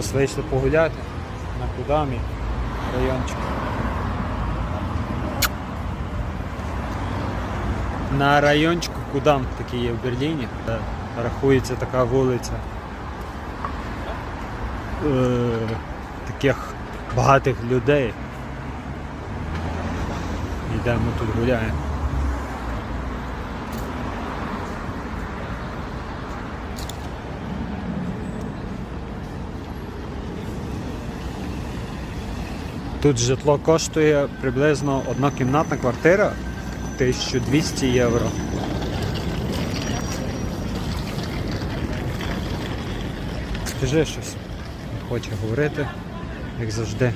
Ось вийшли погуляти на Кудамі райончик. На райончику Кудам такий є в Берліні. Рахується така вулиця е, таких багатих людей. Йдемо тут гуляємо. Тут житло коштує приблизно однокімнатна квартира 1200 євро. Скажи щось. Не хоче говорити, як завжди.